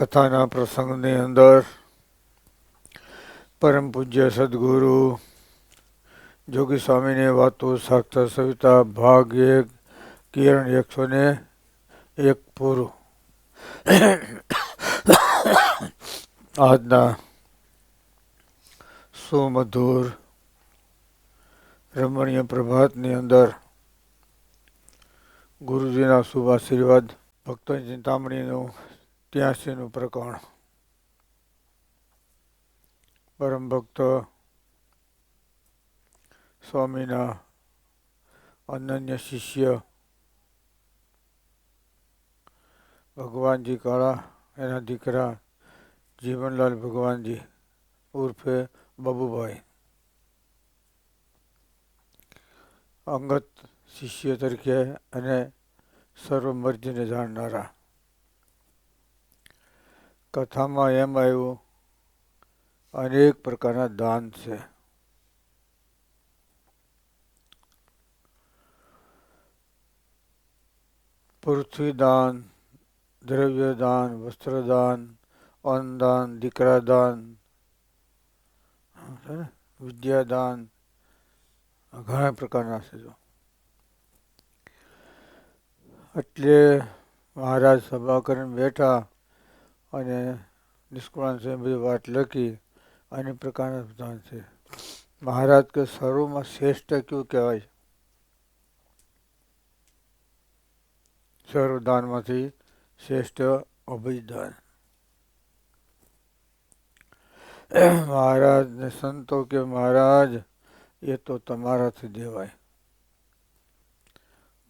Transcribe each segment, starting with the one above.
કથાના પ્રસંગની અંદર પરમ પૂજ્ય સદગુરુ જોગી સ્વામીની વાતો સાક્ષાત સવિતા, ભાગ એક, કિરણ એકસો ને એક પૂરું. આજના સુમધુર રમણીય પ્રભાતની અંદર ગુરુજીના શુભ આશીર્વાદ, ભક્તોની ચિંતામણીનું ત્યાસીનું પ્રકરણ. પરમ ભક્ત સ્વામીના અનન્ય શિષ્ય ભગવાનજી કાળા, એના દીકરા જીવનલાલ ભગવાનજી ઉર્ફે બબુભાઈ. અંગત શિષ્ય તરીકે અને સર્વમર્જીને જાણનારા. કથામાં એમ આવ્યું, અનેક પ્રકારના દાન છે. પૃથ્વી દાન દ્રવ્ય દાન વસ્ત્રદાન, અન્નદાન દીકરા દાન વિદ્યાદાન, ઘણા પ્રકારના છે જો. એટલે મહારાજ સભા કરીને બેઠા અને નિષ્કુળાન બધી વાત લખી અને પ્રકારના વિધાન છે. મહારાજ કે સર્વમાં શ્રેષ્ઠ કયું કહેવાય? સર્વદાનમાંથી શ્રેષ્ઠ અભિદાન. મહારાજ ને સંતો કે મહારાજ, એ તો તમારાથી દેવાય.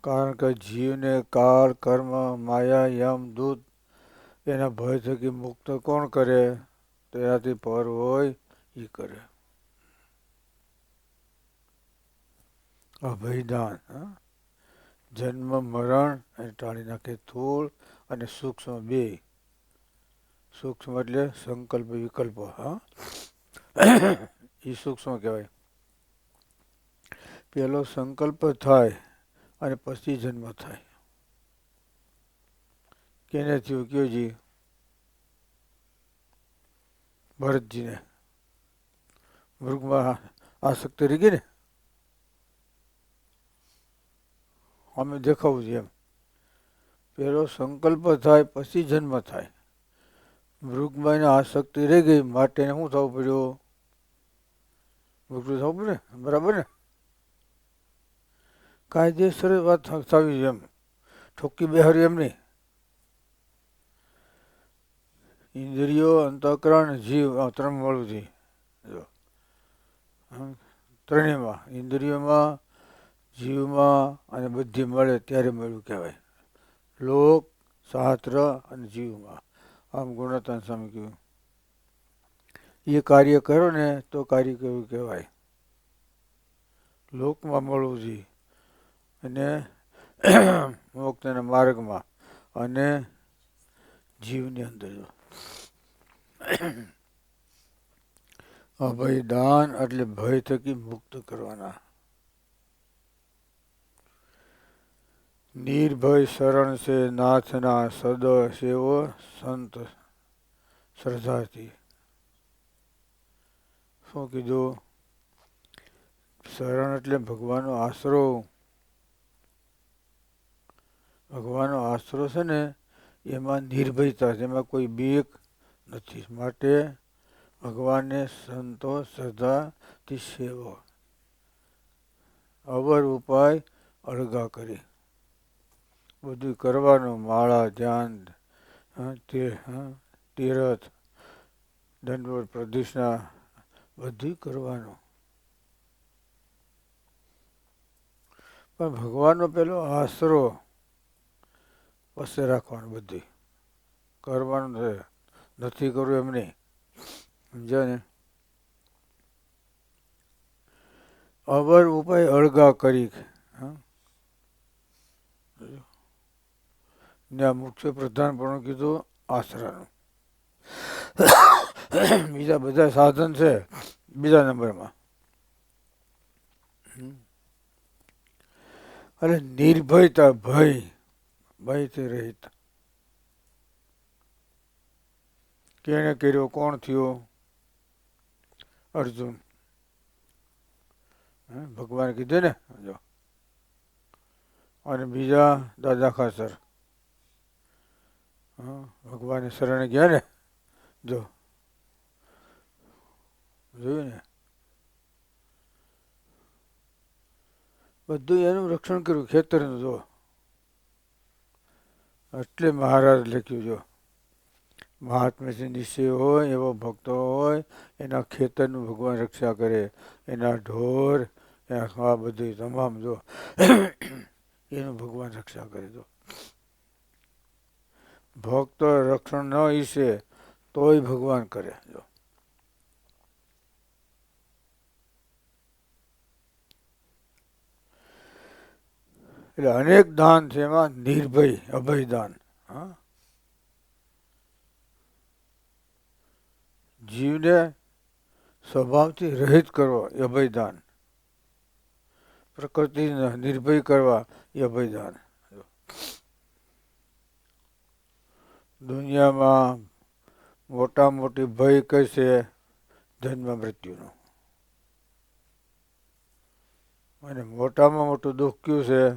કારણ કે જીવને કાળ, કર્મ, માયા, યમ દૂત એના ભય થકી મુક્ત કોણ કરે? તેનાથી પર હોય એ કરે. અભયદાન જન્મ, મરણ અને ટાળી નાખે થોળ અને સૂક્ષ્મ બે. સૂક્ષ્મ એટલે સંકલ્પ, વિકલ્પ, હા. એ સૂક્ષ્મ કહેવાય. પેલો સંકલ્પ થાય અને પછી જન્મ થાય. કેને થયું? કયોજી ભરતજીને. મૃગમાં આસક્તિ રહી ગઈ ને? અમે દેખાવું છે એમ. પેલો સંકલ્પ થાય પછી જન્મ થાય. મૃગમાં આસક્તિ રહી ગઈ માટે શું થવું પડ્યો? મૃત્યુ થવું પડે બરાબર ને? કાયદેસર વાત થવી એમ. ઠોકી બેહારી એમ નહીં. ઇન્દ્રિયો અંતઃકરણ જીવ ત્રણ છે જો. ત્રણેયમાં, ઇન્દ્રિયોમાં, જીવમાં અને બધી મળે ત્યારે મળ્યું કહેવાય. લોક, શાસ્ત્ર અને જીવમાં. આમ ગુણવત્તા સામે કહ્યું એ કાર્ય કરો ને તો કાર્ય કર્યું કહેવાય. લોકમાં મળવું જોઈએ. અને મોક્ષના માર્ગમાં અને જીવની અંદર અભય દાન એટલે ભય થકી મુક્ત કરવાના. નિર્ભય શરણ છે નાથના સદ સેવો સંત શ્રદ્ધાથી. શું કીધું? શરણ એટલે ભગવાનનો આશરો. ભગવાનનો આશરો છે ને, એમાં નિર્ભયતા છે. એમાં કોઈ બીક નથી. માટે ભગવાનને સંતો શ્રદ્ધાથી સેવો. અવર ઉપાય અળગા કરી. બધું કરવાનું માળા, ધ્યાન તીરથ, દંડવત, પ્રદિષ્ણા બધું કરવાનું. પણ ભગવાનનો પેલો આશરો પાસે રાખવાનું બધું કરવાનું છે. નથી કરવું એમ નહીં સમજ્યા ને અવર ઉપાય અળગા કરી. ને આ મુખ્ય પ્રધાન પણ કીધું આશરાનું. બીજા બધા સાધન છે બીજા નંબરમાં. અરે નિર્ભયતા ભય, ભયથી રહિત. કેણે કર્યો, કોણ થયો? અર્જુન. ભગવાન કીધું ને? જો. અને બીજા દાદા ખાસર. હા, ભગવાને શરણે ગયા ને? જો. જોયું ને? બધું એનું રક્ષણ કર્યું, ખેતરનું, જો. એટલે મહારાજ લખ્યું, જો. મહાત્માથી નિશ્ચય હોય, એવો ભક્તો હોય, એના ખેતરનું ભગવાન રક્ષા કરે, એના ઢોર આ બધું તમામ જો, એનું ભગવાન રક્ષા કરે જો. ભક્ત રક્ષણ ન ઈચ્છે, તોય ભગવાન કરે જો. એટલે અનેક દાન છે એમાં નિર્ભય અભય દાન હા. જીવને સ્વભાવથી રહિત કરવો એ અભયદાન. પ્રકૃતિને નિર્ભય કરવા એ અભયદાન. દુનિયામાં મોટા મોટી ભય કઈ છે જન્મ મૃત્યુનો. અને મોટામાં મોટું દુઃખ કયું છે?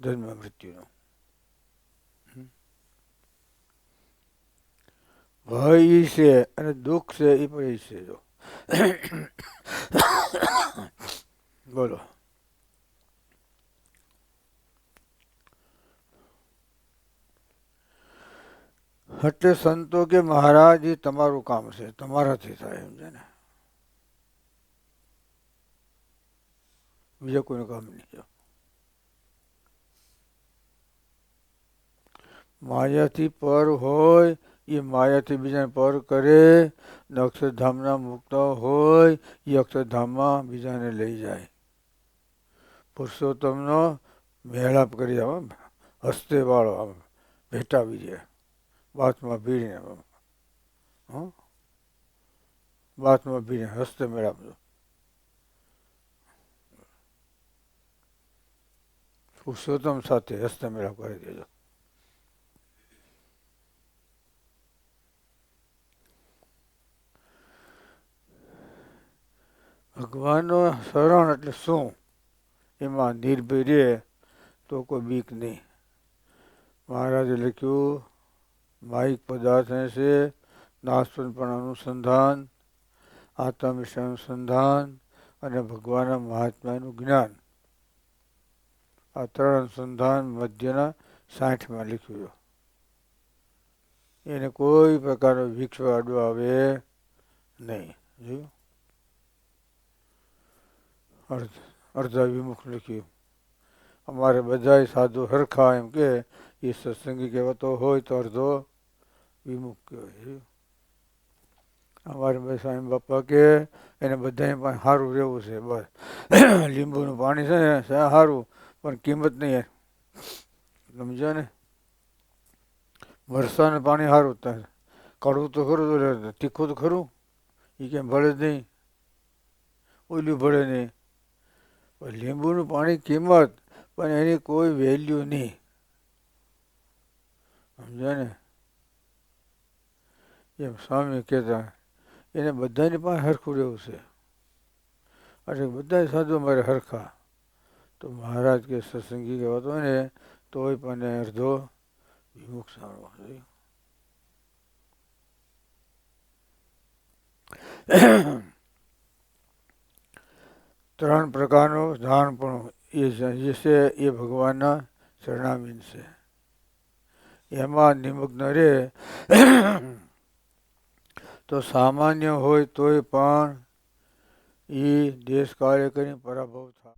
જન્મ મૃત્યુનું. ભય એ છે અને દુઃખ છે એ પણ ઈ છે જો. બોલો. હટે સંતો કે મહારાજ, એ તમારું કામ છે, તમારાથી થાય એમ છે ને. બીજા કોઈનું કામ નહીં જો. માયાથી પર હોય એ માયાથી બીજાને પર કરે ને અક્ષરધામના મુક્ત હોય એ અક્ષરધામમાં બીજાને લઈ જાય. પુરુષોત્તમનો મેળાપ કરી આમ હસ્તે વાળો આમ ભેટાવી જાય બાથમાં ભીડીને આમ બાથમાં ભીડીને હસ્તે મેળાપ પુરુષોત્તમ સાથે હસ્તે મેળાપ કરી દેજો. ભગવાનનો શરણ એટલે શું? એમાં નિર્ભય રહે તો કોઈ બીક નહીં. મહારાજે લખ્યું માહિક પદાર્થ છે નાસ્તન પણ અનુસંધાન આત્મ વિશે અનુસંધાન અને ભગવાનના મહાત્માનું જ્ઞાન. આ ત્રણ અનુસંધાન મધ્યના સાઠમાં લખ્યું એને કોઈ પ્રકારનો વિક્ષ અડવો આવે નહીં. જોયું? અર્ધ અર્ધા વિમુખ લખ્યું અમારે બધાય સાધુ હરખા એમ કે એ સત્સંગી કહેવાતો હોય તો અડધો વિમુખ કહેવાય અમારે બધા સ્વામી બાપા કે એને બધાને પણ સારું રહેવું છે બસ લીંબુનું પાણી છે ને સારું પણ કિંમત નહીં સમજ્યા ને? વરસાદનું પાણી સારું થાય કડવું તો ખરું, તો તીખું તો ખરું એ કેમ ભળે જ નહીં? ઓલું ભળે નહીં? લીંબુનું પાણી કિંમત પણ એની કોઈ વેલ્યુ નહીં. સમજાય ને? એમ સ્વામી કહેતા, એને બધાની પાસે હરખું રહેવું છે. એટલે બધા સાધુ મારે હરખા. તો મહારાજ કે સત્સંગી કહેવાતો ને, તોય પણ અડધો વિમુખ સારવો ત્રણ પ્રકારનું ધાનપણું એ જે છે એ ભગવાનના શરણામીન છે. એમાં નિમગ્ન રહે તો સામાન્ય હોય તોય પણ એ દેશ કાર્ય કરીને પરાભવ થાય.